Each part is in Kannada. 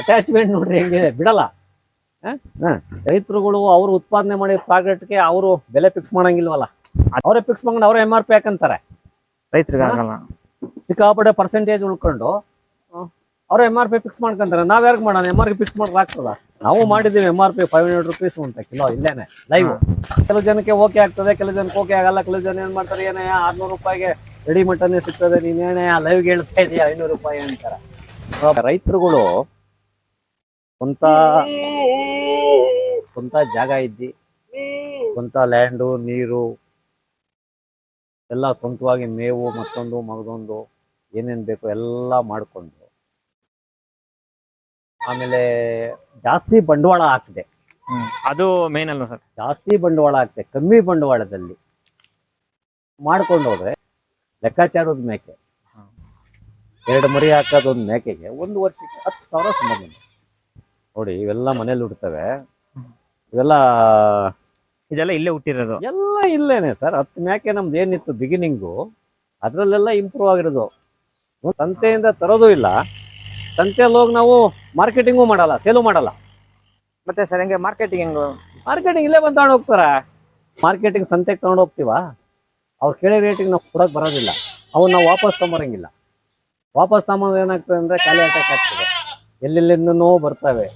ಅಟ್ಯಾಚ್ಮೆಂಟ್ ನೋಡ್ರಿ ಹೆಂಗಿದೆ ಬಿಡಲ್ಲ. ಹ? ರೈತರುಗಳು ಅವರು ಉತ್ಪಾದನೆ ಮಾಡಿದ ಪ್ರಾಡಕ್ಟ್ಗೆ ಅವರು ಬೆಲೆ ಫಿಕ್ಸ್ ಮಾಡಂಗಿಲ್ವಲ್ಲ. ಅವರೇ ಫಿಕ್ಸ್ ಮಾಡ್ಕೊಂಡು ಅವರೇ ಎಂ ಆರ್ ಪಿ ಹಾಕಂತಾರೆ. ರೈತರಿಗೆ ಆಗಲ್ಲ. ಸಿಕ್ಕಾಪಟ್ಟೆ ಪರ್ಸೆಂಟೇಜ್ ಉಳ್ಕೊಂಡು ಅವ್ರು ಎಂ ಆರ್ ಪಿ ಫಿಕ್ಸ್ ಮಾಡ್ಕೊಂತಾರೆ. ನಾವ್ ಯಾರಿಗೆ ಮಾಡೋಣ? ಎಂ ಆರ್ ಪಿ ಫಿಕ್ಸ್ ಮಾಡಕ್ ಆಗ್ತದ? ನಾವು ಮಾಡಿದ್ದೀವಿ M R P five hundred rupees ಅಂತ ಕಿಲೋ ಇಲ್ಲೇನೆ ಲೈವ್ ಕೆಲವು ಜನಕ್ಕೆ ಓಕೆ ಆಗ್ತದೆ ಕೆಲವು ಜನಕ್ಕೆ ಓಕೆ ಆಗಲ್ಲ ಕೆಲವು ಜನ ಏನ್ ಮಾಡ್ತಾರೆ ಏನೇ ಆರ್ನೂರು ರೂಪಾಯಿಗೆ ರೆಡಿ ಮಟನ್ ಸಿಗ್ತದೆ ನೀನೇನೇ ಲೈವ್ಗೆ ಹೇಳ್ತಾ ಇದೀಯ ಐನೂರು ರೂಪಾಯಿ ಅಂತಾರೆ. ರೈತರುಗಳು ಸ್ವಂತ ಸ್ವಂತ ಜಾಗ ಇದ್ದಿ. ಸ್ವಂತ ಲ್ಯಾಂಡು ನೀರು ಎಲ್ಲ ಸ್ವಂತವಾಗಿ ಮೇವು ಮತ್ತೊಂದು ಮಗದೊಂದು ಏನೇನು ಬೇಕು ಎಲ್ಲ ಮಾಡಿಕೊಂಡು ಆಮೇಲೆ ಜಾಸ್ತಿ ಬಂಡವಾಳ ಹಾಕಿದೆ. ಅದು ಮೇನ್ ಅಲ್ವಾ ಸರ್? ಜಾಸ್ತಿ ಬಂಡವಾಳ ಹಾಕಿದೆ ಕಮ್ಮಿ ಬಂಡವಾಳದಲ್ಲಿ ಮಾಡ್ಕೊಂಡು ಹೋದ್ರೆ ಲೆಕ್ಕಾಚಾರದ ಮೇಕೆ. ಎರಡು ಮರಿ ಹಾಕೋದೊಂದು ಮೇಕೆಗೆ ಒಂದು ವರ್ಷಕ್ಕೆ ಹತ್ತು ಸಾವಿರ ಸಂಬಂಧ ನೋಡಿ ಇವೆಲ್ಲ ಮನೇಲಿ ಹುಡ್ತವೆ. ಇವೆಲ್ಲ ಇದೆಲ್ಲ ಇಲ್ಲೇ ಹುಟ್ಟಿರೋದು. ಎಲ್ಲ ಇಲ್ಲೇನೆ ಸರ್. ಹತ್ತು ಮ್ಯಾಕೆ ನಮ್ದು ಏನಿತ್ತು ಬಿಗಿನಿಂಗು ಅದರಲ್ಲೆಲ್ಲ ಇಂಪ್ರೂವ್ ಆಗಿರೋದು. ಸಂತೆಯಿಂದ ತರೋದು ಇಲ್ಲ. ಸಂತೆಯಲ್ಲಿ ಹೋಗಿ ನಾವು ಮಾರ್ಕೆಟಿಂಗು ಮಾಡಲ್ಲ ಸೇಲು ಮಾಡಲ್ಲ. ಮತ್ತೆ ಸರ್ ಹೆಂಗೆ ಮಾರ್ಕೆಟಿಂಗ್ ಹೆಂಗು ಮಾರ್ಕೆಟಿಂಗ್ ಇಲ್ಲೇ ಬಂದು ತಗೊಂಡು ಹೋಗ್ತಾರ. ಮಾರ್ಕೆಟಿಂಗ್ ಸಂತೆಗೆ ತಗೊಂಡು ಹೋಗ್ತೀವ? ಅವ್ರು ಕೇಳಿ ರೇಟಿಗೆ ನಾವು ಕೊಡೋಕೆ ಬರೋದಿಲ್ಲ. ಅವನ್ನ ನಾವು ವಾಪಸ್ ತೊಗೊಂಬರಂಗಿಲ್ಲ. ವಾಪಸ್ ತಗೊಂಬಂದ್ರೆ ಏನಾಗ್ತದೆ ಅಂದರೆ ಖಾಲಿ ಅಟ್ಯಾಕ್ ಆಗ್ತದೆ. ಎಲ್ಲೆಲ್ಲಿಂದನೋ ಬರ್ತವೆ.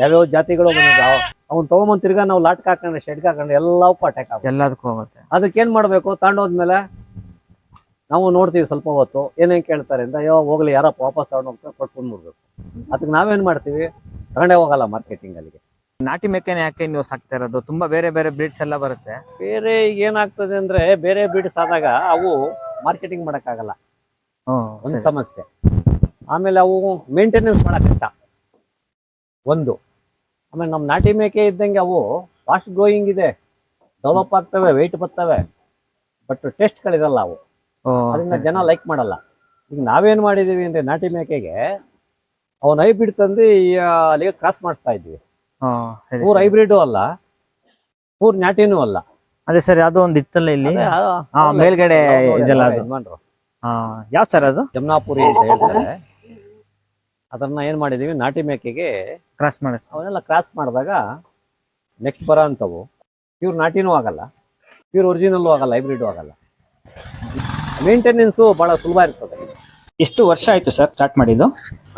ಯಾವ್ಯಾವ ಜಾತಿಗಳು ಬಂದಿದ್ದಾವೆ ಅವ್ನು ತಗೊಂಬಂದ್ ತಿರ್ಗಾ ನಾವು ಲಾಟ್ ಹಾಕೊಂಡ್ರೆ ಶೆಡ್ ಹಾಕೊಂಡ್ರೆ ಎಲ್ಲವಕ್ಕೂ ಅಟ್ಯಾಕ್ ಆಗುತ್ತೆ. ಎಲ್ಲದಕ್ಕೂ ಹೋಗುತ್ತೆ. ಅದಕ್ಕೆ ಏನ್ ಮಾಡಬೇಕು? ತಗೊಂಡೋದ್ಮೇಲೆ ನಾವು ನೋಡ್ತೀವಿ ಸ್ವಲ್ಪ ಹೊತ್ತು ಏನೇನು ಕೇಳ್ತಾರೆ ಅಂತ ಅಯ್ಯೋ ಹೋಗ್ಲಿ ಯಾರಪ್ಪ ವಾಪಸ್ ತಗೊಂಡು ಹೋಗ್ತಾರೆ ಕೊಟ್ಕೊಂಡು ಬಿಡ್ಬೇಕು. ಅದಕ್ಕೆ ನಾವೇನು ಮಾಡ್ತೀವಿ? ತಗೊಂಡೇ ಹೋಗಲ್ಲ ಮಾರ್ಕೆಟಿಂಗ್ ಅಲ್ಲಿಗೆ. ನಾಟಿ ಮೇಕೆನೆ ಯಾಕೆ ನೀವು ಸಾಕ್ತಾ ಇರೋದು? ತುಂಬಾ ಬೇರೆ ಬೇರೆ ಬ್ರೀಡ್ಸ್ ಎಲ್ಲ ಬರುತ್ತೆ. ಬೇರೆ ಈಗ ಏನಾಗ್ತದೆ ಅಂದ್ರೆ ಬೇರೆ ಬ್ರೀಡ್ಸ್ ಆದಾಗ ಅವು ಮಾರ್ಕೆಟಿಂಗ್ ಮಾಡೋಕ್ಕಾಗಲ್ಲ. ಒಂದು ಸಮಸ್ಯೆ. ಆಮೇಲೆ ಅವು ಮೇಂಟೆನೆನ್ಸ್ ಮಾಡೋಕ್ಕಿಂತ ಕಷ್ಟ ಒಂದು. ಆಮೇಲೆ ನಮ್ಮ ನಾಟಿ ಮೇಕೆ ಇದ್ದಂಗೆ ಅವು ಫಾಸ್ಟ್ ಗ್ರೋಯಿಂಗ್ ಇದೆ. ಡೆವಲಪ್ ಆಗ್ತವೆ ವೆಯ್ಟ್ ಬರ್ತವೆ. ಬಟ್ ಟೇಸ್ಟ್ಗಳಿರಲ್ಲ ಅವು. ಅದನ್ನ ಜನ ಲೈಕ್ ಮಾಡಲ್ಲ. ಈಗ ನಾವೇನ್ ಮಾಡಿದ್ದೀವಿ ಅಂದ್ರೆ ನಾಟಿ ಮೇಕೆಗೆ ಅವನ್ ಹೈಬ್ರಿಡ್ ತಂದು ಅಲ್ಲಿಗೆ ಕ್ರಾಸ್ ಮಾಡಿಸ್ತಾ ಇದ್ವಿ. ಪೂರ್ ಹೈಬ್ರಿಡ್ ಅಲ್ಲ. ಪೂರ್ ನಾಟಿನೂ ಅಲ್ಲ. ಅದೇ ಸರ್ ಅದು ಒಂದು ಇತ್ತಲ್ಲ ಇಲ್ಲಿ? ಮೇಲ್ಗಡೆ ಇದೆಲ್ಲ. ಯಾವ ಸರ್ ಅದು? ಜಮ್ನಾಪುರಿ ಅಂತ ಹೇಳ್ತಾರೆ. ಅದನ್ನ ಏನ್ ಮಾಡಿದೀವಿ ನಾಟಿ ಮೇಕೆಗೆ ಕ್ರಾಸ್ ಮಾಡಿ ಅವನ್ನೆಲ್ಲ ಕ್ರಾಸ್ ಮಾಡಿದಾಗ ನೆಕ್ಸ್ಟ್ ಬರ ಅಂತವು. ಪ್ಯೂರ್ ನಾಟಿನೂ ಆಗಲ್ಲ ಪ್ಯೂರ್ ಒರಿಜಿನಲ್ಲೂ ಆಗಲ್ಲ ಹೈಬ್ರಿಡ್ ಆಗಲ್ಲ. ಮೇಂಟೆನೆನ್ಸು ಬಹಳ ಸುಲಭ ಇರ್ತದೆ. ಎಷ್ಟು ವರ್ಷ ಆಯ್ತು ಸರ್ ಸ್ಟಾರ್ಟ್ ಮಾಡಿದ್ದು?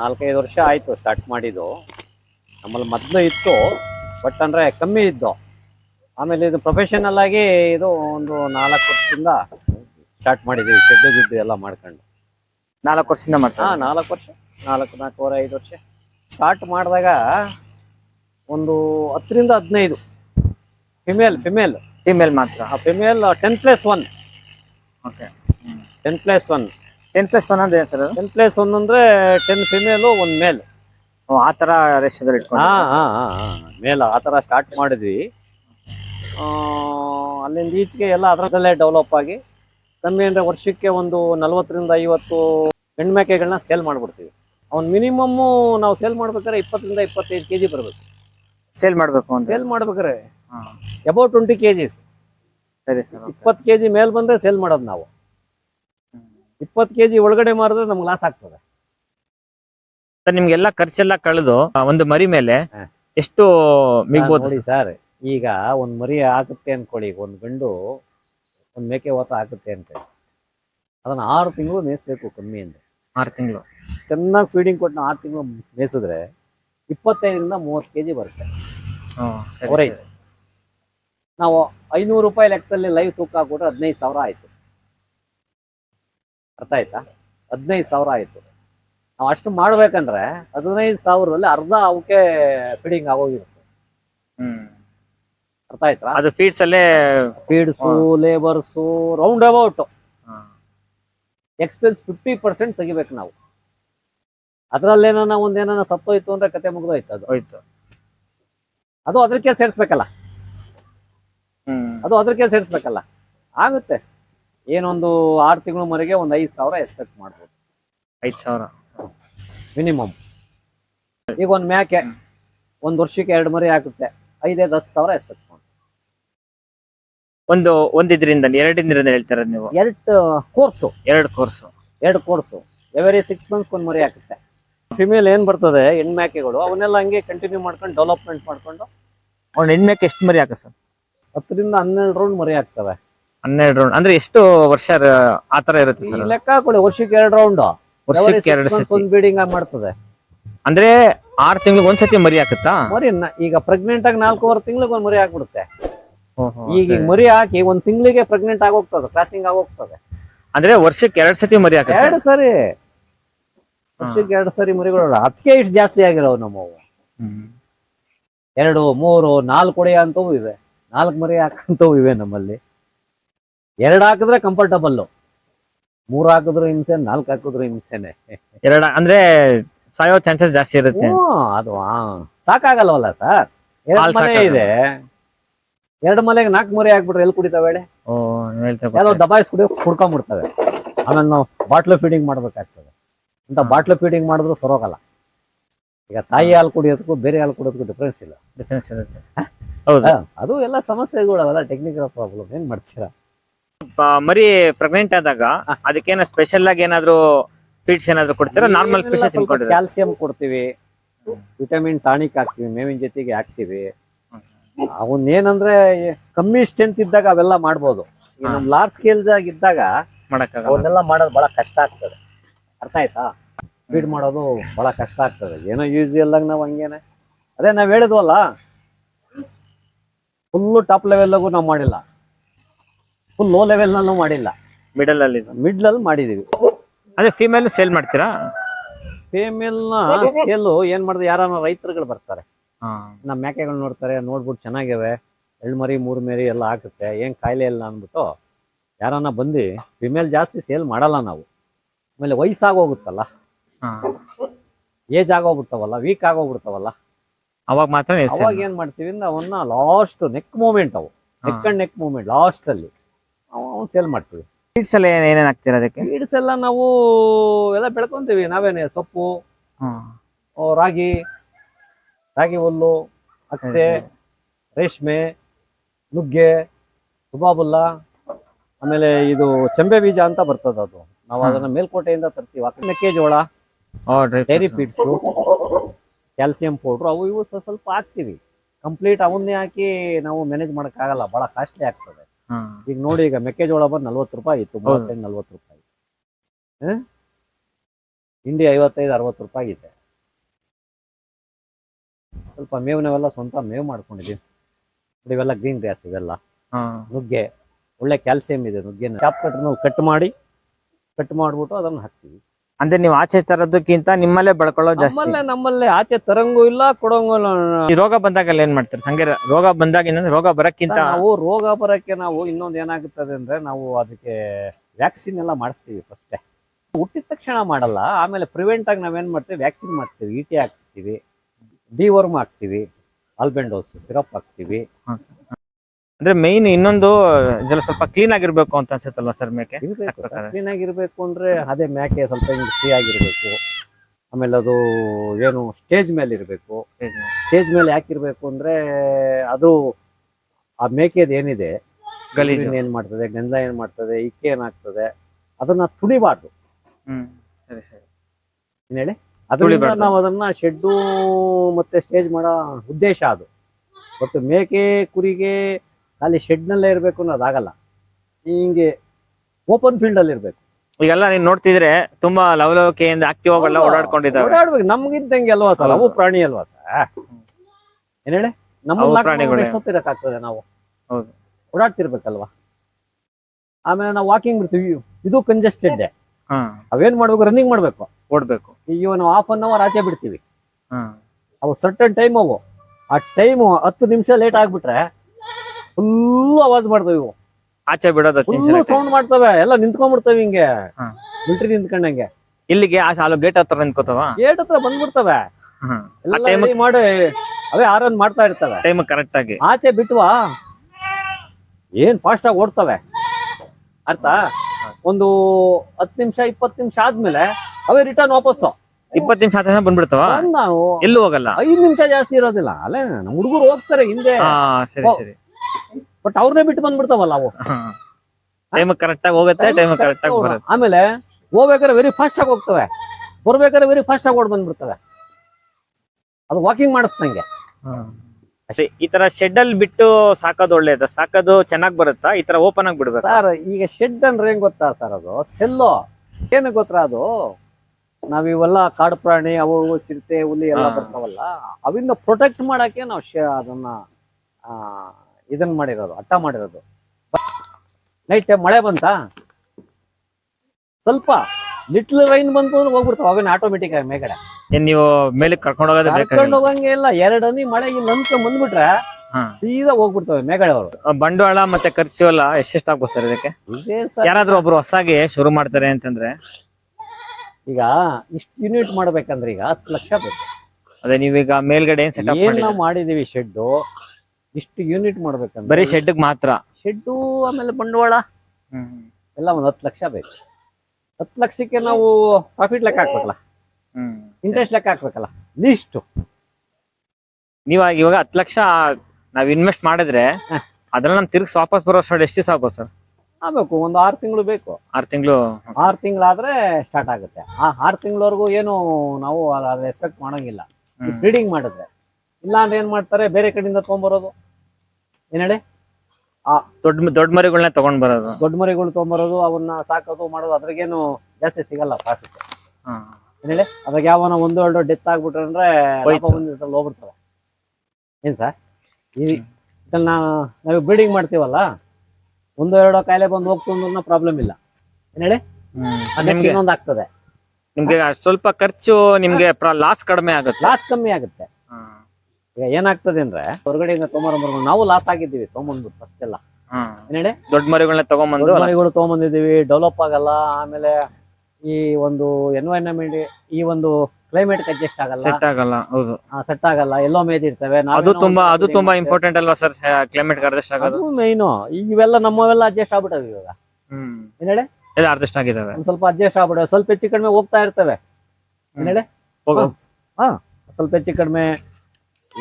ನಾಲ್ಕೈದು ವರ್ಷ ಆಯ್ತು ಸ್ಟಾರ್ಟ್ ಮಾಡಿದ್ದು. ನಮ್ಮಲ್ಲಿ ಮೊದಲು ಇತ್ತು ಬಟ್ ಅಂದ್ರೆ ಕಮ್ಮಿ ಇದ್ದು. ಆಮೇಲೆ ಇದು ಪ್ರೊಫೆಷನಲ್ ಆಗಿ ಇದು ಒಂದು ನಾಲ್ಕು ವರ್ಷದಿಂದ ಸ್ಟಾರ್ಟ್ ಮಾಡಿದ್ದೀವಿ ಶೆಡ್ಡು ಗಿಡ್ಡು ಎಲ್ಲ ಮಾಡ್ಕೊಂಡು. ನಾಲ್ಕು ವರ್ಷದಿಂದ ಮಾಡ್ತಾ ನಾಲ್ಕು ವರ್ಷ. ನಾಲ್ಕು ನಾಲ್ಕೂವರೆ ಐದು ವರ್ಷ. ಸ್ಟಾರ್ಟ್ ಮಾಡಿದಾಗ ಒಂದು ಹತ್ತರಿಂದ ಹದಿನೈದು. ಫಿಮೇಲ್ ಫಿಮೇಲ್ ಫಿಮೇಲ್ ಮಾತ್ರ. ಆ female ten plus one okay ten plus one ten plus one ಅಂದ್ರೆ ಸರ್ ಟೆನ್ ಪ್ಲಸ್ ಒನ್ ಅಂದ್ರೆ ಟೆನ್ ಫಿಮೇಲು ಒಂದು ಮೇಲ್ ಆ ತರ ರೇಷದಲ್ಲಿ ಇಟ್ಕೊಂಡು ಹಾ ಹಾ ಹಾ ಮೇಲ್ ಆ ಥರ ಸ್ಟಾರ್ಟ್ ಮಾಡಿದ್ವಿ. ಆ, ಅಲ್ಲಿಂದ ಈಚೆಗೆ ಎಲ್ಲ ಅದರದಲ್ಲೇ ಡೆವಲಪ್ ಆಗಿ ಕಮ್ಮಿ ಅಂದರೆ ವರ್ಷಕ್ಕೆ ಒಂದು ನಲವತ್ತರಿಂದ ಐವತ್ತು ಹೆಣ್ಮೇಕೆಗಳನ್ನ ಸೇಲ್ ಮಾಡಿಬಿಡ್ತೀವಿ. ಅವ್ನು ಮಿನಿಮಮ್ಮು ನಾವು ಸೇಲ್ ಮಾಡ್ಬೇಕಾದ್ರೆ ಇಪ್ಪತ್ತರಿಂದ ಇಪ್ಪತ್ತೈದು ಕೆ ಜಿ ಬರಬೇಕು. ಸೇಲ್ ಮಾಡ್ಬೇಕು ಅಂತ ಸೇಲ್ ಮಾಡ್ಬೇಕಾರೆ ಹಾ. ಅಬೌಟ್ ಟ್ವೆಂಟಿ ಕೆ ಜಿಸ್ ಸರಿ ಸರ್ ಇಪ್ಪತ್ತು ಕೆ ಜಿ ಮೇಲೆ ಬಂದರೆ ಸೇಲ್ ಮಾಡೋದು ನಾವು. ಇಪ್ಪತ್ತು ಕೆ ಜಿ ಒಳಗಡೆ ಮಾರಿದ್ರೆ ನಮ್ಗೆ ಲಾಸ್ ಆಗ್ತದೆ. ಸರ್ ನಿಮ್ಗೆಲ್ಲ ಖರ್ಚೆಲ್ಲ ಕಳೆದು ಆ, ಒಂದು ಮರಿ ಮೇಲೆ ಹಾ. ಎಷ್ಟು ಮಿಗ್ಬೋದು ನೋಡಿ ಸರ್ ಈಗ ಒಂದು ಮರಿ ಹಾಕುತ್ತೆ ಅನ್ಕೊಳ್ಳಿ ಈಗ ಒಂದು ಗಂಡು ಒಂದು ಮೇಕೆ ಓತ ಹಾಕುತ್ತೆ ಅಂತ. ಅದನ್ನ ಆರು ತಿಂಗಳು ಮೇಯಿಸ್ಬೇಕು ಕಮ್ಮಿ ಅಂದ್ರೆ ಆರು ತಿಂಗಳು. ಚೆನ್ನಾಗಿ ಫೀಡಿಂಗ್ ಕೊಟ್ಟು ಆರು ತಿಂಗಳು ಮೇಯಿಸಿದ್ರೆ ಇಪ್ಪತ್ತೈದರಿಂದ ಮೂವತ್ತು ಕೆ ಜಿ ಬರುತ್ತೆ ಅವರೇಜ್ ನಾವು ಐನೂರು ರೂಪಾಯಿ ಲೆಕ್ಕದಲ್ಲಿ ಲೈವ್ ತೂಕ ಹಾಕ್ಬಿಟ್ರೆ ಹದಿನೈದು ಸಾವಿರ ಆಯ್ತು. ಅರ್ಥ ಆಯ್ತಾ? ಹದಿನೈದು ಸಾವಿರ ಆಯ್ತು. ನಾವು ಅಷ್ಟು ಮಾಡ್ಬೇಕಂದ್ರೆ ಹದಿನೈದು ಸಾವಿರದಲ್ಲಿ ಅರ್ಧ ಅವಕ್ಕೆ ಫೀಡಿಂಗ್ ಆಗೋಗಿರುತ್ತೆ. ಅರ್ಥ ಆಯ್ತಾ? ಅದು ಫೀಡ್ಸ್ ಅಲ್ಲೇ feeds labours round about expense fifty percent ತೆಗಿಬೇಕು ನಾವು. ಅದ್ರಲ್ಲೇನ ಒಂದೇನ ಸತ್ತೋಯ್ತು ಅಂದ್ರೆ ಕತೆ ಮುಗ್ದೋಯ್ತು ಅದು. ಹೋಯ್ತು. ಅದು ಅದಕ್ಕೆ ಸೇರಿಸ್ಬೇಕಲ್ಲ. ಅದು ಅದಕ್ಕೆ ಸೇರಿಸ್ಬೇಕಲ್ಲ. ಆಗುತ್ತೆ. ಏನೊಂದು ಆರು ತಿಂಗಳ ಮರೆಗೆ ಒಂದು ಐದು ಸಾವಿರ ಎಕ್ಸ್ಪೆಕ್ಟ್ ಮಾಡ್ಬೋದು. ಐದ್ ಸಾವಿರ. ಮಿನಿಮಮ್. ಈಗ ಒಂದು ಮ್ಯಾಕೆ ಒಂದು ವರ್ಷಕ್ಕೆ ಎರಡು ಮರಿ ಆಗುತ್ತೆ. ಐದೈದು ಹತ್ತು ಸಾವಿರ ಎಕ್ಸ್ಪೆಕ್ಟ್ ಮಾಡ್ಬೋದು. ಒಂದು ಒಂದಿದ್ರಿಂದ ಎರಡಿಂದ್ರಿಂದ ಹೇಳ್ತಾರ ನೀವು? ಎರಡು ಕೋರ್ಸು ಎರಡು ಕೋರ್ಸು ಎರಡು ಕೋರ್ಸು ಎವರಿ ಸಿಕ್ಸ್ ಮಂತ್ಸ್ ಒಂದು ಮರಿ ಹಾಕುತ್ತೆ ಫಿಮೇಲ್ ಏನ್ ಬರ್ತದೆ ಹೆಣ್ಮ್ಯಾಕೆಗಳು ಅವನ್ನೆಲ್ಲ ಹಂಗೆ ಕಂಟಿನ್ಯೂ ಮಾಡ್ಕೊಂಡು ಡೆವಲಪ್ಮೆಂಟ್ ಮಾಡ್ಕೊಂಡು ಅವ್ನ ಹೆಣ್ಮೇಕೆ ಎಷ್ಟು ಮರಿ ಹಾಕ ಸರ್? ಹತ್ತರಿಂದ ಹನ್ನೆರಡು ರೌಂಡ್ ಮರಿ ಆಗ್ತವೆ ಹನ್ನೆರಡು ರೌಂಡ್ ಅಂದ್ರೆ ಎಷ್ಟು ವರ್ಷ ಆತರ ಆ ತರ ಇರುತ್ತೆ ಈ ಸರ್? ಲೆಕ್ಕ ಹಾಕೊಳ್ಳಿ ವರ್ಷಕ್ಕೆ ಎರಡು ರೌಂಡ್ ವರ್ಷಕ್ಕೆ ಎರಡು ಸತಿ. ಒಂದ್ ಬೀಡಿಂಗ್ ಮಾಡ್ತದೆ. ಅಂದ್ರೆ ಆರು ತಿಂಗಳಿಗೆ ಒಂದ್ಸತಿ ಮರಿ ಹಾಕುತ್ತಾ? ಮರಿ ನ- ಈಗ ಪ್ರೆಗ್ನೆಂಟ್ ಆಗಿ ನಾಲ್ಕೂವರೆ ತಿಂಗಳಿಗೆ ಒಂದ್ ಮರಿ ಹಾಕ್ಬಿಡುತ್ತೆ ಈಗ ಮರಿ ಹಾಕಿ ಒಂದ್ ತಿಂಗಳಿಗೆ ಪ್ರೆಗ್ನೆಂಟ್ ಆಗೋಗ್ತದೆ ಕ್ರಾಸಿಂಗ್ ಆಗೋಗ್ತದೆ ಅಂದ್ರೆ ವರ್ಷಕ್ಕೆ ಎರಡ್ ಸತಿ ಮರಿ ಹಾಕುತ್ತೆ? ಎರಡು ಸರಿ. ವರ್ಷಕ್ಕೆ ಎರಡು ಸರಿ ಮರಿಗಳು ಅದಕ್ಕೆ ಇಷ್ಟು ಜಾಸ್ತಿ ಆಗಿರೋ ನಮ್ಮವು. ಎರಡು ಮೂರು ನಾಲ್ಕು ಕೊಡೆಯ ಅಂತವೂ ಇವೆ. ನಾಲ್ಕು ಮರಿ ಹಾಕಂತವು ಇವೆ ನಮ್ಮಲ್ಲಿ. ಎರಡು ಹಾಕಿದ್ರೆ ಕಂಫರ್ಟಬಲ್ ಮೂರು ಹಾಕಿದ್ರು ಹಿಂಸೆ ನಾಲ್ಕು ಹಾಕಿದ್ರು ಹಿಂಸೆನೆ. ಎರಡ ಅಂದ್ರೆ ಸಾಯೋ ಚಾನ್ಸಸ್ ಜಾಸ್ತಿ ಇರುತ್ತೆ. ಅದು ಸಾಕಾಗಲ್ವಲ್ಲ ಸರ್? ಎರಡು ಹಾಲ್ ಮನೆ ಇದೆ. ಎರಡು ಮನೆಗೆ ನಾಲ್ಕು ಮರಿ ಹಾಕ್ಬಿಟ್ರೆ ಎಲ್ಲಿ ಕುಡಿತಾವೆ ಹೇಳಿ. ದಬಾಯಿಸ್ ಕುಡಿಯೋ ಕುಡ್ಕೊಂಡ್ಬಿಡ್ತವೆ ಆಮೇಲೆ ನಾವು ಬಾಟ್ಲು ಫೀಡಿಂಗ್ ಮಾಡ್ಬೇಕಾಗ್ತದೆ. ಅಂತ ಬಾಟ್ಲು ಫೀಡಿಂಗ್ ಮಾಡಿದ್ರು ಸರೋಗಲ್ಲ. ಈಗ ತಾಯಿ ಹಾಲು ಕುಡಿಯೋದಕ್ಕೂ ಬೇರೆ ಹಾಲು ಕುಡಿಯೋದಕ್ಕೂ ಡಿಫ್ರೆನ್ಸ್ ಇಲ್ಲ. ಡಿಫ್ರೆನ್ಸ್ ಇರುತ್ತೆ. ಹೌದಾ. ಅದು ಎಲ್ಲ ಸಮಸ್ಯೆಗಳು ಅವೆಲ್ಲ ಟೆಕ್ನಿಕಲ್ ಪ್ರಾಬ್ಲಮ್ ಏನ್ ಮಾಡ್ತೀರಾ? ಮರಿ ಪ್ರೆಗ್ನೆಂಟ್ ಆದಾಗ ಅದಕ್ಕೇನ ಸ್ಪೆಷಲ್ ಆಗಿ ಏನಾದ್ರು ಫೀಡ್ಸ್ ಏನಾದ್ರು ಕೊಡ್ತೀರಾ? ನಾರ್ಮಲ್ ಫಿಶ್ ತಿನ್ಕೊಂಡಿದ್ರೆ ಕ್ಯಾಲ್ಸಿಯಂ ಕೊಡ್ತೀವಿ. ವಿಟಮಿನ್ ಟಾನಿಕ್ ಹಾಕ್ತಿವಿ ಮೇವಿನ ಜೊತೆಗೆ ಹಾಕ್ತಿವಿ. ಅವನ್ನೇನಂದ್ರೆ ಕಮ್ಮಿ ಸ್ಟ್ರೆಂತ್ ಇದ್ದಾಗ ಅವೆಲ್ಲ ಮಾಡ್ಬೋದು. ನಮ್ ಲಾರ್ಜ್ ಸ್ಕೇಲ್ಸ್ ಆಗಿದ್ದಾಗ ಅವನ್ನೆಲ್ಲ ಮಾಡೋದು ಬಹಳ ಕಷ್ಟ ಆಗ್ತದೆ. ಅರ್ಥ ಆಯ್ತಾ? ಫೀಡ್ ಮಾಡೋದು ಬಹಳ ಕಷ್ಟ ಆಗ್ತದೆ. ಏನೋ ಈಸಿ ಆಗಿ ನಾವು ಹಂಗೇನೆ. ಅದೇ ನಾವು ಹೇಳಿದ್ವಲ್ಲ ಫುಲ್ಲು ಟಾಪ್ ಲೆವೆಲ್ಗೂ ನಾವು ಮಾಡಿಲ್ಲ. ಫುಲ್ ಲೋ ಲೆವೆಲ್ನಲ್ಲೂ ಮಾಡಿಲ್ಲ. ಮಿಡಲ್ ಅಲ್ಲಿ ಮಿಡ್ಲಲ್ಲಿ ಮಾಡಿದೀವಿ. ಅದೇ ಫೀಮೇಲ್ ಸೇಲ್ ಮಾಡ್ತೀರಾ? ಫೇಮೇಲ್ನ ಸೇಲು ಏನ್ ಮಾಡಿದ್ರೆ ಯಾರನ್ನ ರೈತರುಗಳು ಬರ್ತಾರೆ. ನಮ್ಮ ಮೇಕೆಗಳು ನೋಡ್ತಾರೆ ನೋಡ್ಬಿಟ್ಟು ಚೆನ್ನಾಗಿವೆ ಎರಡು ಮರಿ ಮೂರು ಮರಿ ಎಲ್ಲ ಹಾಕುತ್ತೆ. ಏನ್ ಕಾಯಿಲೆ ಇಲ್ಲ ಅಂದ್ಬಿಟ್ಟು ಯಾರನ್ನ ಬಂದು ಫಿಮೇಲ್ ಜಾಸ್ತಿ ಸೇಲ್ ಮಾಡಲ್ಲ ನಾವು. ಆಮೇಲೆ ವಯಸ್ಸಾಗೋಗುತ್ತಲ್ಲ? ಹಾ. ಏಜ್ ಆಗೋಗ್ಬಿಡ್ತಾವಲ್ಲ ವೀಕ್ ಆಗೋಗ್ಬಿಡ್ತಾವಲ್ಲ? ಅವಾಗ ಮಾತ್ರ ಅವಾಗ ಏನ್ ಮಾಡ್ತೀವಿ ಅಂದ್ರೆ ಅವನ್ನ ಲಾಸ್ಟ್ ನೆಕ್ ಮೂಮೆಂಟ್ ಅವು. Neck and neck movement last ಅಲ್ಲಿ. ಅವನ್ ಸೇಲ್ ಮಾಡ್ತೀವಿ. ಸೀಡ್ಸ್ ಎಲ್ಲ ಏನ್- ಏನೇನ್ ಹಾಕ್ತೀರಾ ಅದಕ್ಕೆ? ಸೀಡ್ಸ್ ಎಲ್ಲ ನಾವು ಎಲ್ಲ ಬೆಳ್ಕೊಂತೀವಿ. ನಾವೇನೆ ಸೊಪ್ಪು ಹಾ. ಆ, ರಾಗಿ ರಾಗಿ ಹುಲ್ಲು ಅಕ್ಸೆ ರೇಷ್ಮೆ ನುಗ್ಗೆ ಸುಬಾಬುಲ್ಲ ಆಮೇಲೆ ಇದು ಚಂಬೆ ಬೀಜ ಅಂತ ಬರ್ತದ ಅದು. ನಾವು ಅದನ್ನ ಮೇಲ್ಕೋಟೆಯಿಂದ ತರ್ತೀವಿ. ಮೆಕ್ಕೆಜೋಳ ಡ್ರೈ ಪೀಡ್ಸು ಕ್ಯಾಲ್ಸಿಯಂ ಪೌಡ್ರು ಅವು ಇವು ಸ್ವಲ್ಪ ಸ್ವಲ್ಪ ಹಾಕ್ತೀವಿ. ಕಂಪ್ಲೀಟ್ ಅವನ್ನೇ ಹಾಕಿ ನಾವು ಮ್ಯಾನೇಜ್ ಮಾಡೋಕ್ಕಾಗಲ್ಲ. ಭಾಳ ಕಾಸ್ಟ್ಲಿ ಆಗ್ತದೆ. ಈಗ ನೋಡಿ ಈಗ ಮೆಕ್ಕೆಜೋಳ ಬಂದು ನಲ್ವತ್ತು ರೂಪಾಯಿ ಇತ್ತು ಮೂವತ್ತೈದು ನಲ್ವತ್ತು ರೂಪಾಯಿ? ಹಿಂಡಿ ಐವತ್ತೈದು ಅರವತ್ತು ರೂಪಾಯಿ ಇದೆ. ಸ್ವಲ್ಪ ಮೇವ್ನವೆಲ್ಲ ಸ್ವಂತ ಮೇವು ಮಾಡ್ಕೊಂಡಿದ್ದೀವಿ ನೋಡಿ ಇವೆಲ್ಲ ಗ್ರೀನ್ ಗ್ರಾಸ್ ಇವೆಲ್ಲ. ನುಗ್ಗೆ ಒಳ್ಳೆ ಕ್ಯಾಲ್ಸಿಯಂ ಇದೆ ನುಗ್ಗೆನ. ಚಾಪ್ ಕಟ್ ನಾವು ಕಟ್ ಮಾಡಿ ಕಟ್ ಮಾಡ್ಬಿಟ್ಟು ಅದನ್ನ ಹಾಕ್ತೀವಿ. ಅಂದ್ರೆ ನೀವು ಆಚೆ ತರೋದಕ್ಕಿಂತ ನಿಮ್ಮಲ್ಲೇ ಬಳ್ಕೊಳ್ಳೋ ಜಾಸ್ತಿ. ನಮ್ಮಲ್ಲೇ ನಮ್ಮಲ್ಲೇ ಆಚೆ ತರಂಗೂ ಇಲ್ಲ ಕೊಡಂಗೂ ಇಲ್ಲ ಈ ರೋಗ ಬಂದಾಗ ಏನ್ ಮಾಡ್ತಾರೆ? ಸಂಗೆ ರೋಗ ಬಂದಾಗ ಏನಂದ್ರೆ ರೋಗ ಬರಕ್ಕಿಂತ ನಾವು ರೋಗ ಬರಕ್ಕೆ ನಾವು ಇನ್ನೊಂದು ಏನಾಗುತ್ತದೆ ಅಂದ್ರೆ ನಾವು ಅದಕ್ಕೆ ವ್ಯಾಕ್ಸಿನ್ ಎಲ್ಲ ಮಾಡಿಸ್ತೀವಿ ಫಸ್ಟೇ ಹುಟ್ಟಿದ ತಕ್ಷಣ ಮಾಡಲ್ಲ ಆಮೇಲೆ ಪ್ರಿವೆಂಟ್ ಆಗಿ ನಾವೇನ್ ಮಾಡ್ತೀವಿ? ವ್ಯಾಕ್ಸಿನ್ ಮಾಡಿಸ್ತೀವಿ. ಇಟಿ ಡಿ ಡಿವರ್ಮ್ ಹಾಕ್ತಿವಿ. ಆಲ್ಬೆಂಡೋಸ್ ಸಿರಪ್ ಹಾಕ್ತೀವಿ. ಅಂದ್ರೆ ಮೇನ್ ಇನ್ನೊಂದು ಸ್ವಲ್ಪ ಕ್ಲೀನ್ ಆಗಿರ್ಬೇಕು ಅಂತ ಅನ್ಸುತ್ತಲ್ವಾ ಸರ್ ಮೇಕೆ? ಕ್ಲೀನ್ ಆಗಿರ್ಬೇಕು ಅಂದ್ರೆ ಅದೇ ಮೇಕೆ ಸ್ವಲ್ಪ ಹಿಂಗ್ ಫ್ರೀ ಆಗಿರ್ಬೇಕು. ಆಮೇಲೆ ಅದು ಏನು ಸ್ಟೇಜ್ ಮೇಲೆ ಇರಬೇಕು. ಸ್ಟೇಜ್ ಮೇಲೆ. ಯಾಕಿರ್ಬೇಕು ಅಂದ್ರೆ ಅದು ಆ ಮೇಕೆದು ಏನಿದೆ? ಗಲೀಜಿನ ಏನ್ ಮಾಡ್ತದೆ ಗಂಧ ಏನ್ ಮಾಡ್ತದೆ ಇಕ್ಕೆ ಏನಾಗ್ತದೆ ಅದನ್ನ ತುಳಿಬಾರ್ದು. ಏನ್ ಹೇಳಿ? ಅದರಿಂದ. ನಾವು ಅದನ್ನ ಶೆಡ್ಡು ಮತ್ತೆ ಸ್ಟೇಜ್ ಮಾಡೋ ಉದ್ದೇಶ ಅದು. ಮತ್ತು ಮೇಕೆ ಕುರಿಗೆ ಖಾಲಿ ಶೆಡ್ ನಲ್ಲೇ ಇರ್ಬೇಕು ಅನ್ನೋದಾಗಲ್ಲ. ಹಿಂಗೆ ಓಪನ್ ಫೀಲ್ಡ್ ಅಲ್ಲಿ ಇರ್ಬೇಕು. ಈಗೆಲ್ಲ ನೀನ್ ನೋಡ್ತಿದ್ರೆ ತುಂಬಾ ಲವಲವಿಕೆಯಿಂದ ಆಕ್ಟಿವ್ ಎಲ್ಲ ಓಡಾಡ್ಕೊಂಡಿದ್ದಾವೆ. ಓಡಾಡ್ಬೇಕು. ನಮ್ಗಿದ್ದಂಗೆ ಅಲ್ವಾ ಸರ್? ಅವು ಪ್ರಾಣಿ ಅಲ್ವಾ ಸರ್? ಏನ್ ಹೇಳಿ? ನಮ್ಮ ಪ್ರಾಣಿಗಳು. ಎಷ್ಟೊತ್ತಿರಕ್ಕಾಗ್ತದೆ ನಾವು? ಹೌದು. ಓಡಾಡ್ತಿರ್ಬೇಕಲ್ವಾ? ಆಮೇಲೆ ನಾವು ವಾಕಿಂಗ್ ಬಿಡ್ತೀವಿ. ಇದು ಕಂಜೆಸ್ಟೆಡ್ ಅವೇನ್ ಮಾಡ್ಬೇಕು? ರನ್ನಿಂಗ್ ಮಾಡ್ಬೇಕು. ಓಡ್ಬೇಕು. ಈಗ ನಾವು ಹಾಫ್ ಅನ್ ಅವರ್ ಆಚೆ ಬಿಡ್ತೀವಿ. ಅವು ಸರ್ಟನ್ ಟೈಮ್ ಅವು. ಆ ಟೈಮ್ ಹತ್ತು ನಿಮಿಷ ಲೇಟ್ ಆಗ್ಬಿಟ್ರೆ ಫುಲ್ ಅವಾಜ್ ಮಾಡ್ತವೆ ಇವು. ಆಚೆ ಬಿಡೋದ್ ಫುಲ್ ಸೌಂಡ್ ಮಾಡ್ತವೆ. ಎಲ್ಲ ನಿಂತ್ಕೊಂಡ್ಬಿಡ್ತವೆ ಹಿಂಗೆ. ಹಾ. ಮಿಲ್ಟ್ರಿ ನಿಂತ್ಕೊಂಡಂಗೆ. ಇಲ್ಲಿಗೆ ಆ ಸಾಲು ಗೇಟ್ ಹತ್ರ ನಿಂತ್ಕೋತಾವ? ಗೇಟ್ ಹತ್ರ ಬಂದ್ಬಿಡ್ತವೆ. ಎಲ್ಲ time- ready ಮಾಡಿ ಅವೇ ಆರನ್ ಮಾಡ್ತಾ ಇರ್ತವೆ. ಟೈಮ್ ಕರೆಕ್ಟ್ ಆಗಿ. ಆಚೆ ಬಿಟ್ವಾ? ಏನ್ ಫಾಸ್ಟ್ ಆಗಿ ಓಡ್ತವೆ? ಅರ್ಥ? ಒಂದು ಹತ್ತು ನಿಮಿಷ ಇಪ್ಪತ್ ನಿಮಿಷ ಆದ್ಮೇಲೆ ಅವೇ ರಿಟರ್ನ್ ವಾಪಸ್ಸು. ಇಪ್ಪತ್ ನಿಮಿಷ ಆಚೆ ಬಂದ್ಬಿಡ್ತಾವ? ಬಂದ್ ನಾವು ಎಲ್ಲೂ ಹೋಗಲ್ಲ. ಐದ್ ನಿಮಿಷ ಜಾಸ್ತಿ ಇರೋದಿಲ್ಲ. ಅಲ್ಲೇ ನಮ್ಮ ಹುಡುಗರು ಹೋಗ್ತಾರೆ ಹಿಂದೆ. ಸರಿ ಓ. ಸರಿ. ಬಟ್ ಅವ್ರನ್ನೇ ಬಿಟ್ಟು ಬಂದ್ಬಿಡ್ತಾವಲ್ಲ ಅವು. ಟೈಮ್ ಕರೆಕ್ಟ್ ಆಗಿ ಹೋಗುತ್ತೆ ಟೈಮ್ ಕರೆಕ್ಟ್ ಆಗಿ ಬರುತ್ತೆ. ಆಮೇಲೆ ಹೋಗ್ಬೇಕಾದ್ರೆ ವೆರಿ ಫಾಸ್ಟ್ ಆಗಿ ಹೋಗ್ತವೆ. ಬರ್ಬೇಕಾದ್ರೆ ವೆರಿ ಫಾಸ್ಟ್ ಆಗಿ ಓಡ್ ಬಂದ್ಬಿಡ್ತವೆ. ಅದು ವಾಕಿಂಗ್ ಮಾಡಿಸ್ದಂಗೆ. ಅಷ್ಟೇ. ಈ ತರ ಶೆಡ್ ಅಲ್ಲಿ ಬಿಟ್ಟು ಸಾಕೋದು ಒಳ್ಳೇದ. ಸಾಕೋದು ಚೆನ್ನಾಗ್ ಬರುತ್ತಾ? ಈ ತರ ಓಪನ್ ಆಗಿ ಬಿಡ್ಬೇಕು? ಸರ್ ಈಗ ಶೆಡ್ ಅಂದ್ರೆ ಏನ್ ಗೊತ್ತಾ ಸರ್ ಅದು? ಸೆಲ್ಲೋ ಏನು ಗೊತ್ತಾ ಅದು? ನಾವಿವೆಲ್ಲ ಕಾಡು ಪ್ರಾಣಿ ಅವು ಚಿರತೆ ಹುಲಿ ಎಲ್ಲ ಬರ್ತಾವಲ್ಲ ಅವಿಂದ ಪ್ರೊಟೆಕ್ಟ್ ಮಾಡಕ್ಕೆ ನಾವು ಅದನ್ನ ಆ, ಇದನ್ನ ಮಾಡಿರೋದು ಅಟ್ಟ ಮಾಡಿರೋದು. ನೈಟ್ ಮಳೆ ಬಂತಾ? ಸ್ವಲ್ಪ ಲಿಟ್ಲ್ ರೈನ್ ಬಂತು ಅಂದ್ರೆ ಹೋಗ್ಬಿಡ್ತಾವ ಅವೇನು ಆಟೋಮೆಟಿಕ್ ಆಗಿ ಮೇಗಡೆ ಏನ್ ನೀವು ಮೇಲೆ ಕರ್ಕೊಂಡು ಹೋಗೋದೇ ಕರ್ಕೊಂಡು ಬೇಕಾಗಿಲ್ಲ ಹೋಗಂಗೆ ಇಲ್ಲ ಎರಡು ಹನಿ ಮಳೆ ಇಲ್ಲಿ ನಂಬ್ಕೊಂಡ್ ಬಂದ್ಬಿಟ್ರೆ ಹಾ. ಸೀದಾ ಹೋಗ್ಬಿಡ್ತಾವೆ ಮೇಗಡೆ ಅವರು. ಆ, ಬಂಡವಾಳ ಮತ್ತೆ ಖರ್ಚು ಎಲ್ಲ ಎಷ್ಟೆಷ್ಟು ಆಗ್ಬೋದು ಸರ್ ಇದಕ್ಕೆ? ಇದೇ ಸರ್. ಯಾರಾದ್ರೂ ಒಬ್ರು ಹೊಸಾಗಿ ಶುರು ಮಾಡ್ತಾರೆ ಅಂತಂದ್ರೆ? ಈಗ ಇಷ್ಟು ಯೂನಿಟ್ ಮಾಡ್ಬೇಕಂದ್ರೆ ಈಗ ಹತ್ತು ಲಕ್ಷ ಬೇಕು. ಅದೇ ನೀವೀಗ ಮೇಲ್ಗಡೆ ಏನ್ ಸೆಟಪ್ ಏನ್ ಮಾಡಿದೀವಿ ಶೆಡ್ ಇಷ್ಟು ಯೂನಿಟ್ ಮಾಡ್ಬೇಕಂದ್ರೆ ಬರೀ ಶೆಡ್ ಮಾತ್ರ? ಶೆಡ್ಡು ಆಮೇಲೆ ಬಂಡವಾಳ? ಎಲ್ಲ ಒಂದ್ ಹತ್ತು ಲಕ್ಷ ಬೇಕು. ಹತ್ತು ಲಕ್ಷಕ್ಕೆ ನಾವು ಪ್ರಾಫಿಟ್ ಲೆಕ್ಕ ಹಾಕ್ಬೇಕಲ್ಲ? ಇಂಟ್ರೆಸ್ಟ್ ಲೆಕ್ಕ ಹಾಕ್ಬೇಕಲ್ಲ? ಲೀಸ್ಟ್ ನೀವ್ ಇವಾಗ ಹತ್ತು ಲಕ್ಷ ನಾವ್ ಇನ್ವೆಸ್ಟ್ ಮಾಡಿದ್ರೆ ಅದ್ರ ಅದ್ರಲ್ಲಿ ನಮ್ ತಿರ್ಗ್ಸ್ ವಾಪಸ್ ಬರೋ ಅಷ್ಟು ಎಷ್ಟು ಸಾಕು ಸರ್? ಆಗ್ಬೇಕು ಒಂದು ಆರು ತಿಂಗಳು ಬೇಕು. ಆರು ತಿಂಗಳು? ಆರು ತಿಂಗಳಾದ್ರೆ ಸ್ಟಾರ್ಟ್ ಆಗುತ್ತೆ. ಆ ಆರು ತಿಂಗಳವರೆಗೂ ಏನು ನಾವು ಎಕ್ಸ್ಪೆಕ್ಟ್ ಮಾಡೋಂಗಿಲ್ಲ. ಬ್ರೀಡಿಂಗ್ ಮಾಡಿದ್ರೆ. ಇಲ್ಲ ಅಂದ್ರೆ ಏನ್ ಮಾಡ್ತಾರೆ? ಬೇರೆ ಕಡೆಯಿಂದ ತಗೊಂಡ್ಬರೋದು. ಏನ್ ಹೇಳಿ? ಆ ದೊಡ್ಡ ದೊಡ್ಡ ಮರಿಗಳನ್ನ ತಗೊಂಡ್ ಬರೋದು ದೊಡ್ಡ ಮರಿಗಳು ತಗೊಂಡ್ಬರೋದು ಅವನ್ನ ಸಾಕೋದು ಮಾಡೋದು ಅದ್ರಾಗೇನು ಜಾಸ್ತಿ ಸಿಗಲ್ಲ ಪ್ರಾಫಿಟ್ ಏನ್ ಹೇಳಿ? ಅದ್ರಾಗ ಯಾವನ ಒಂದು ಎರಡು ಡೆತ್ ಆಗ್ಬಿಟ್ರೆ ಅಂದ್ರೆ ಹೋಗ್ಬಿಡ್ತಾರೆ ಹೋಗ್ಬಿಡ್ತವೆ. ಏನ್ ಸರ್ ಈ ನಾವು ಬ್ರೀಡಿಂಗ್ ಮಾಡ್ತೀವಲ್ಲ ಒಂದು ಎರಡು ಕಾಯಿಲೆ ಬಂದು ಹೋಗ್ತು ಅಂದ್ರೂ ಪ್ರಾಬ್ಲಮ್ ಇಲ್ಲ. ಏನ್ ಹೇಳಿ? ಇನ್ನೊಂದು ಆಗ್ತದೆ. ನಿಮ್ಗೆ ಅಷ್ಟ್ ಸ್ವಲ್ಪ ಖರ್ಚು ನಿಮ್ಗೆ ಲಾಸ್ ಕಡಿಮೆ ಆಗುತ್ತೆ. ಲಾಸ್ ಕಮ್ಮಿ ಆಗುತ್ತೆ. ಈಗ ಏನಾಗ್ತದೆ ಅಂದ್ರೆ ಹೊರಗಡೆಯಿಂದ ಮರಗಳು ನಾವು ಲಾಸ್ ಆಗಿದ್ದೀವಿ ತೊಗೊಂಬಂದ್ಬಿಟ್ಟು ಫಸ್ಟ್ ಎಲ್ಲ. ಏನೇಳಿ ದೊಡ್ಡ ಮರಿಗಳನ್ನ ತಗೊಂಬಂದು ದೊಡ್ಡ ಮರಿಗಳು ತೊಗೊಂಬಂದಿದ್ದೀವಿ ಡೆವಲಪ್ ಆಗಲ್ಲ ಆಮೇಲೆ ಈ ಒಂದು ಎನ್ವೈರನ್ಮೆಂಟ್ ಈ ಒಂದು ಕ್ಲೈಮೇಟ್ ಅಡ್ಜಸ್ಟ್ ಆಗಲ್ಲ. ಸೆಟ್ ಆಗಲ್ಲ ಹೌದು. ಸೆಟ್ ಆಗಲ್ಲ ಎಲ್ಲೋ ಮೇದಿರ್ತವೆ ಅದು ತುಂಬಾ ಅದು ತುಂಬಾ ಇಂಪಾರ್ಟೆಂಟ್ ಅಲ್ವಾ ಸರ್ ಕ್ಲೈಮೇಟ್ ಅಡ್ಜಸ್ಟ್ ಆಗೋದು? ಮೇನ್ ಇವೆಲ್ಲ ನಮ್ಮವೆಲ್ಲ ಅಡ್ಜಸ್ಟ್ ಆಗ್ಬಿಟ್ಟವೆ ಇವಾಗ. ಹ್ಮ್. ಏನ್ ಹೇಳಿ ಎಲ್ಲ ಅಡ್ಜಸ್ಟ್ ಆಗಿದಾವೆ. ಸ್ವಲ್ಪ ಅಡ್ಜಸ್ಟ್ ಆಗ್ಬಿಟ್ಟವೆ ಸ್ವಲ್ಪ ಹೆಚ್ಚು ಕಡಿಮೆ ಹೋಗ್ತಾ ಇರ್ತವೆ. ಏನ್ ಹೇಳಿ ಹೋಗು. ಹಾ ಸ್ವಲ್ಪ ಹೆಚ್ಚು ಕಡಿಮೆ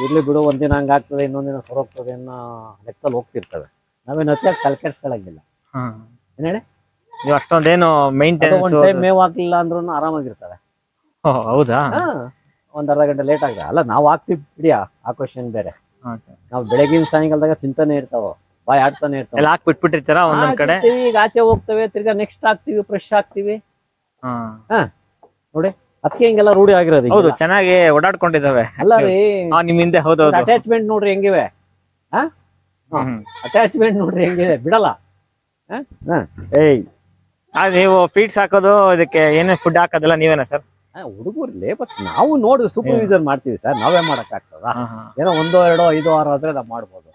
ಇರ್ಲಿ ಬಿಡು ಒಂದಿನ ಹಂಗಾಗ್ತದೆ ಇನ್ನೊಂದಿನ ಸರೋಗ್ತದೆ ಅನ್ನೋ ಲೆಕ್ಕದಲ್ಲಿ ಹೋಗ್ತಿರ್ತವೆ. ನಾವೇನು ಅತಿಯಾಗಿ ತಲೆ ಕೆಡ್ಸ್ಕೊಳಂಗಿಲ್ಲ. ಏನ್ ಹೇಳಿ? ನೀವು ಅಷ್ಟೊಂದೇನು ಅದು ಮೈಂಟೆನೆನ್ಸ್ ಒಂದ್ ಟೈಮ್ ಮೇವ್ ಹಾಕ್ಲಿಲ್ಲ ಅಂದ್ರೂ ಆರಾಮಾಗಿರ್ತವೆ. ಹೌದಾ? ಹಾ ಒಂದ್ ಅರ್ಧ ಗಂಟೆ ಲೇಟ್ ಆಗಲ್ಲ ಅಲ್ಲ ನಾವು ಹಾಕ್ತಿವಿ ಬಿಡಿಯಾ ಆ ಕ್ವಶನ್ ಬೇರೆ. ನಾವು ಬೆಳಗಿನ ಸಾಯಂಕಾಲದಾಗ ತಿಂತಾನೆ ಇರ್ತಾವ ಬಾಯ್ ಆಡ್ತಾನೆ ಇರ್ತಾವ. ಎಲ್ಲ ಹಾಕ್ಬಿಟ್ಬಿಟ್ಟಿರ್ತಾರ ಒಂದೊಂದ್ ಕಡೆ? ಈಗ ಆಚೆ ಹೋಗ್ತವೆ ತಿರ್ಗಾ ನೆಕ್ಸ್ಟ್ ಹಾಕ್ತಿವಿ ಫ್ರೆಶ್ ಹಾಕ್ತಿವಿ. ಹಾ. ಅದಕ್ಕೆ ಹಿಂಗೆಲ್ಲ ರೂಢಿ ಆಗಿರೋದು ಹೌದು ಚೆನ್ನಾಗಿ ಓಡಾಡ್ಕೊಂಡಿದ್ದಾವೆ ಅಲ್ಲ ರೀ ನಿಮ್ ಹಿಂದೆ ಹೌದು ಅಟ್ಯಾಚ್ಮೆಂಟ್ ನೋಡ್ರಿ ಹೆಂಗಿವೆ. ಅಟ್ಯಾಚ್ಮೆಂಟ್ ನೋಡ್ರಿ ಹೆಂಗಿದೆ ಬಿಡಲ್ಲ. ಏಯ್. ನೀವು ಫೀಡ್ಸ್ ಹಾಕೋದು ಇದಕ್ಕೆ ಏನೇ ಫುಡ್ ಹಾಕೋದಿಲ್ಲ ನೀವೇನಾ ಸರ್? ಹುಡುಗರು ಲೇಬರ್ಸ್ ನಾವು ನೋಡಿ ಸೂಪರ್ವೈಸರ್ ಮಾಡ್ತೀವಿ ಸರ್ ನಾವೇ ಮಾಡಕ್ ಆಗ್ತದ ಹಾ, ಹಾ. ಏನೋ ಒಂದೋ ಎರಡೋ ಐದೋ ಆರು ಆದ್ರೆ ನಾವು ಮಾಡ್ಬೋದು.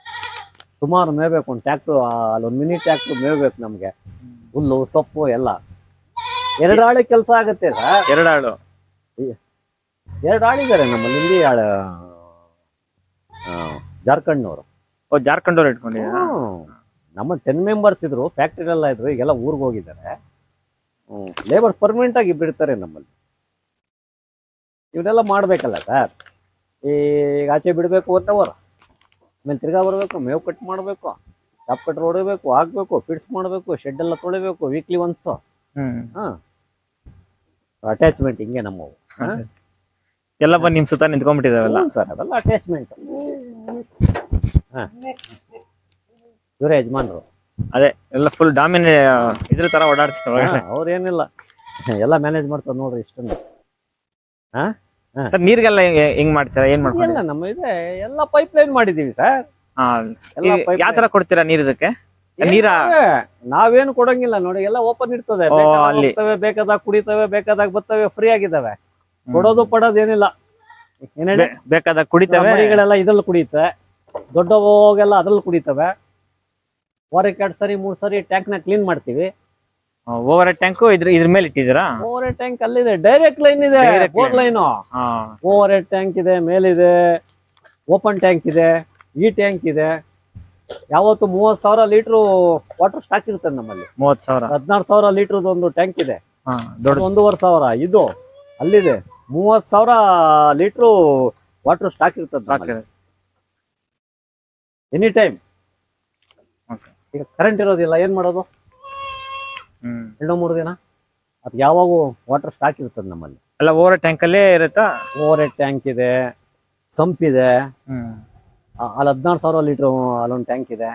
ಸುಮಾರು ಮೇಯ್ಬೇಕು ಒಂದು ಟ್ಯಾಕ್ಟ್ರು ಅಲ್ಲೊಂದು ಮಿನಿ ಟ್ಯಾಕ್ಟ್ರು ಮೇಬೇಕು ನಮ್ಗೆ. ಹುಲ್ಲು ಸೊಪ್ಪು ಎಲ್ಲ. ಎರಡಾಳು ಕೆಲಸ ಆಗುತ್ತೆ ಸರ್. ಎರಡಾಳು ಎರಡು ಆಳಿದ್ದಾರೆ ನಮ್ಮಲ್ಲಿ ಇಲ್ಲಿ ಆಳ ಜಾರ್ಖಂಡ್ನವರು. ಓ ಜಾರ್ಖಂಡ್ ಅವ್ರು ಇಟ್ಕೊಂಡಿದ್ದೀರಾ ನಮ್ಮ ಟೆನ್ ಮೆಂಬರ್ಸ್ ಇದ್ರು ಫ್ಯಾಕ್ಟ್ರಿಲೆಲ್ಲ ಇದ್ರು ಈಗೆಲ್ಲ ಊರಿಗೆ ಹೋಗಿದ್ದಾರೆ. ಲೇಬರ್ ಪರ್ಮನೆಂಟ್ ಆಗಿ ಬಿಡ್ತಾರೆ ನಮ್ಮಲ್ಲಿ. ಇವನ್ನೆಲ್ಲ ಮಾಡ್ಬೇಕಲ್ಲ ಸರ್ ಈಗ ಆಚೆ ಬಿಡಬೇಕು ಅಂತವರು ಆಮೇಲೆ ತಿರ್ಗಾ ಬರಬೇಕು ಮೇವು ಕಟ್ ಮಾಡಬೇಕು ಟಾಪ್ ಕಟ್ ಹೊಡಬೇಕು ಹಾಕ್ಬೇಕು ಫಿಟ್ಸ್ ಮಾಡಬೇಕು ಶೆಡ್ ಎಲ್ಲ ತೊಳಿಬೇಕು ವೀಕ್ಲಿ ಒನ್ಸ್ ಹ್ಮ್. ಹಾಂ. ಅಟ್ಯಾಚ್ಮೆಂಟ್ ಹಿಂಗೆ ನಮ್ಮವು. ಎಲ್ಲ ಬಂದು ನಿಮ್ ಸುತ್ತ ನಿಂತ್ಕೊಂಡ್ಬಿಟ್ಟಿದಾವೆಲ್ಲ? ಸರ್ ಅದೆಲ್ಲ ಅಟ್ಯಾಚ್ಮೆಂಟ್ ಹಾ. ಇವರೇ ಯಜಮಾನ್ರು. ಅದೇ ಎಲ್ಲ ಫುಲ್ ಡಾಮಿನೇ ಇದ್ರ ತರ ಓಡಾಡ್ತಾರೆ. ಅವ್ರೇನಿಲ್ಲ ಎಲ್ಲ ಮ್ಯಾನೇಜ್ ಮಾಡ್ತಾರೆ ನೋಡ್ರಿ ಇಷ್ಟೊಂದು. ಸರ್ ನೀರ್ಗೆಲ್ಲ ಹೆಂಗ್- ಮಾಡ್ತೀರಾ? ಏನ್ ಮಾಡ್ತಾರೆ ನಮ್ಮ ಇದೆ ಎಲ್ಲ ಪೈಪ್ ಲೈನ್ ಮಾಡಿದೀವಿ ಸರ್. ಯಾವ ತರ ಕೊಡ್ತೀರಾ ನೀರ್ ಇದಕ್ಕೆ? ನೀರ ನಾವೇನು ಕೊಡಂಗಿಲ್ಲ ನೋಡಿ ಎಲ್ಲ ಓಪನ್ ಇರ್ತದೆ ಬೇಕಾದಾಗ ಅಲ್ಲಿ. ಬೇಕಾದಾಗ ಕುಡಿತವೆ ಬೇಕಾದಾಗ ಬರ್ತವೆ ಫ್ರೀ ಆಗಿದ್ದಾವೆ ಕೊಡೋದು ಪಡೋದು ಏನಿಲ್ಲ ಏನೇ ಬೇಕಾದ ಕುಡಿತೇವೆ? ಮರಿಗಳೆಲ್ಲ ಇದ್ರಲ್ಲಿ ಕುಡಿಯುತ್ತೆ. ದೊಡ್ಡವಾಗೆಲ್ಲ ಅದ್ರಲ್ಲಿ ಕುಡಿತವೆ. ವಾರಕ್ಕೆ ಎರಡು ಸರಿ ಮೂರ್ ಸರಿ ಟ್ಯಾಂಕ್ನ ಕ್ಲೀನ್ ಮಾಡ್ತೀವಿ. ಓವರ್ ಟ್ಯಾಂಕ್ ಇದ್ರ ಇದ್ರ ಮೇಲೆ ಇಟ್ಟಿದ್ದೀರಾ? ಓವರ್ ಟ್ಯಾಂಕ್ ಅಲ್ಲಿದೆ. ಡೈರೆಕ್ಟ್ ಲೈನ್ ಇದೆ. Bore line. Line over tank ಇದೆ ಮೇಲಿದೆ. ಓಪನ್ ಟ್ಯಾಂಕ್ ಇದೆ. ಈ ಟ್ಯಾಂಕ್ ಇದೆ. ಯಾವತ್ತು ಮೂವತ್ ಸಾವಿರ ಲೀಟ್ರು ವಾಟರ್ ಸ್ಟಾಕ್ ಇರ್ತದೆ ನಮ್ಮಲ್ಲಿ. ಮೂವತ್ ಸಾವಿರ. ಹದಿನಾರು ಸಾವಿರ ಲೀಟರ್ ಒಂದು ಟ್ಯಾಂಕ್ ಇದೆ ಒಂದೂವರೆ ಸಾವಿರ. ಇದು ಅಲ್ಲಿದೆ. ಮೂವತ್ ಸಾವಿರ ಲೀಟ್ರು ವಾಟರ್ ಸ್ಟಾಕ್ ಇರ್ತದೆ. ಎನಿ ಟೈಮ್ ಈಗ ಕರೆಂಟ್ ಇರೋದಿಲ್ಲ ಏನ್ ಮಾಡೋದು? ಎರಡು ಮೂರು ದಿನ? ಅದು ಯಾವಾಗೂ ವಾಟರ್ ಸ್ಟಾಕ್ ಇರ್ತದೆ ನಮ್ಮಲ್ಲಿ. ಅಲ್ಲ ಓವರ್ ಟ್ಯಾಂಕ್ ಅಲ್ಲೇ ಇರುತ್ತಾ ಓವರ್ ಹೆಡ್ ಟ್ಯಾಂಕ್ ಇದೆ. ಸಂಪ್ ಇದೆ ಅಲ್ಲಿ ಹದಿನಾರು ಸಾವಿರ ಲೀಟ್ರ್ ಅಲ್ಲೊಂದು ಟ್ಯಾಂಕ್ ಇದೆ.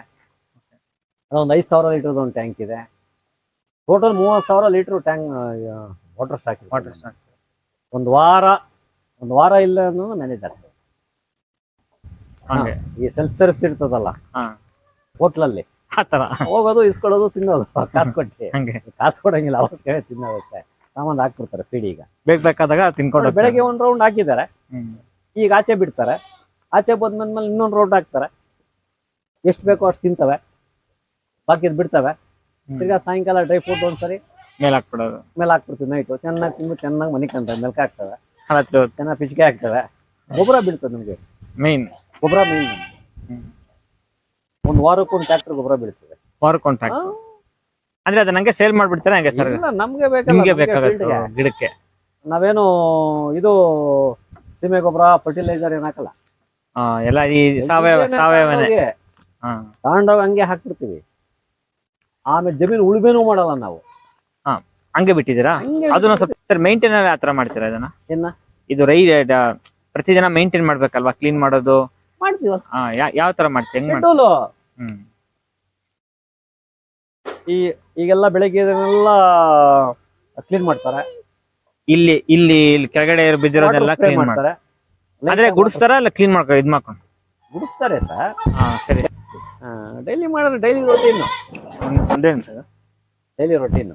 ಅಲ್ಲೊಂದು ಐದು ಸಾವಿರ ಲೀಟರ್ ಒಂದು ಟ್ಯಾಂಕ್ ಇದೆ. ಟೋಟಲ್ ಮೂವತ್ತು ಸಾವಿರ litre tank water stock water stock ಒಂದು ವಾರ ಒಂದು ವಾರ ಇಲ್ಲ ಅನ್ನೋದು ಮ್ಯಾನೇಜರ್ ಹಂಗೆ. ಈ ಸೆಲ್ಫ್ ಸರ್ವಿಸ್ ಇರ್ತದಲ್ಲ ಹಾ. ಹೋಟ್ಲಲ್ಲಿ. ತರ ಹೋಗೋದು ಇಸ್ಕೊಳ್ಳೋದು ತಿನ್ನೋದು ಕಾಸು ಕೊಟ್ಟಿ. ಹಂಗೆ. ಕಾಸು ಕೊಡಂಗಿಲ್ಲ ಅವ್ರ ಕೇಳಿ ತಿನ್ನೋದಕ್ಕೆ ಸಾಮಾನು ಹಾಕ್ಬಿಡ್ತಾರೆ ಈಗ. ಬೇಕ್ ಬೇಕಾದಾಗ ತಿನ್ಕೊಂಡು ಬೆಳಗ್ಗೆ ಒಂದು ರೌಂಡ್ ಹಾಕಿದ್ದಾರೆ. ಹ್ಮ್. ಈಗ ಆಚೆ ಬಿಡ್ತಾರೆ. ಆಚೆ ಬಂದ್ಮೇಲೆ ಇನ್ನೊಂದು ರೌಂಡ್ ಹಾಕ್ತಾರೆ. ಎಷ್ಟು ಬೇಕೋ ಅಷ್ಟು ತಿಂತವೆ. ಬಾಕಿದ್ ಬಿಡ್ತವೆ. ತಿರ್ಗಾ ಸಾಯಂಕಾಲ ಡ್ರೈ ಫ್ರೂಟ್ ಒಂದ್ಸರಿ. ಮೇಲ್ ಹಾಕ್ಬಿಡೋದು. ಮೇಲೆ ಹಾಕ್ಬಿಡ್ತೀವಿ ನೈಟು ಚೆನ್ನಾಗಿ ತಿಂದು ಚೆನ್ನಾಗಿ ಮನಿಕಂತ ಮೆಲ್ಕ ಆಗ್ತದೆ ಹಳತ್ತು ಚೆನ್ನಾಗಿ ಪಿಚಿಕೆ ಆಗ್ತದೆ ಗೊಬ್ಬರ ಬೀಳ್ತದೆ ನಮಗೆ. ಮೇನ್ ಗೊಬ್ಬರ ಮೇನ್ ಒಂದು ವಾರಕ್ಕೊಂದು ಟ್ಯಾಕ್ಟರ್ ಗೊಬ್ಬರ ಬೀಳ್ತದೆ. ವಾರಕ್ಕೊಂದು ಕಾಂಟ್ಯಾಕ್ಟ್ ಅಂದ್ರೆ ಅದನ್ನ ನಂಗೆ ಸೇಲ್ ಮಾಡ್ಬಿಡ್ತಾರೆ ಹಂಗೆ ಸರ್? ಇಲ್ಲ ನಮ್ಗೆ ನಿಮ್ಗೆ ಬೇಕಾಗತ್ತೆ ಗಿಡಕ್ಕೆ. ನಾವೇನು ಇದು ಸೀಮೆ ಗೊಬ್ಬರ ಫರ್ಟಿಲೈಸರ್ ಏನ್ ಹಾಕಲ್ಲ. ಆ, ಎಲ್ಲ ಈ ಸಾವಯವ ಸಾವಯವನೇ. ತಗೊಂಡೋಗಿ ಹಾ. ತಗೊಂಡೋಗಿ ಹಂಗೆ ಹಾಕ್ಬಿಡ್ತೀವಿ. ಆಮೇಲೆ ಜಮೀನು ಉಳುಮೆನೂ ಮಾಡಲ್ಲ ನಾವು. ಹಂಗೆ ಬಿಟ್ಟಿದ್ದೀರಾ? ಅದನ್ನ ಸ್ವಲ್ಪ ಸರ್ ಮೇಂಟೈನ್ ಆ ತರ ಮಾಡ್ತೀರಾ ಇದನ್ನ? ಇದು ರೈ ಡ- ಪ್ರತಿದಿನ ಮೇಂಟೈನ್ ಮಾಡ್ಬೇಕಲ್ವಾ ಕ್ಲೀನ್ ಮಾಡೋದು? ಮಾಡ್ತೀವಿ. ಆ, ಯಾವ ತರ ಮಾಡ್ತೀವಿ ಹೆಂಗ್ ಹ್ಮ್. ಈ ಈಗೆಲ್ಲ ಬೆಳಗ್ಗೆ ಇದನ್ನೆಲ್ಲ ಕ್ಲೀನ್ ಮಾಡ್ತಾರೆ. ಇಲ್ಲಿ ಇಲ್ಲಿ ಇಲ್ಲಿ ಕೆಳಗಡೆ ಬಿದ್ದಿರೋದೆಲ್ಲ Water spray ಕ್ಲೀನ್ ಮಾಡ್ತಾರೆ. ಅಂದ್ರೆ ಗುಡಿಸ್ತಾರ ಇಲ್ಲ ಕ್ಲೀನ್ ಮಾಡ್ಕೊ ಇದ್ ಮಾಡ್ಕೊಂಡು? ಗುಡಿಸ್ತಾರೆ ಸರ್. ಹಾ ಸರಿ. ಡೈಲಿ ಮಾಡಿದ್ರೆ ಡೈಲಿ ರೊಟೀನ್ ಒಂದ್ ಒಂದೇ ನಿಮಿಷ. Daily routine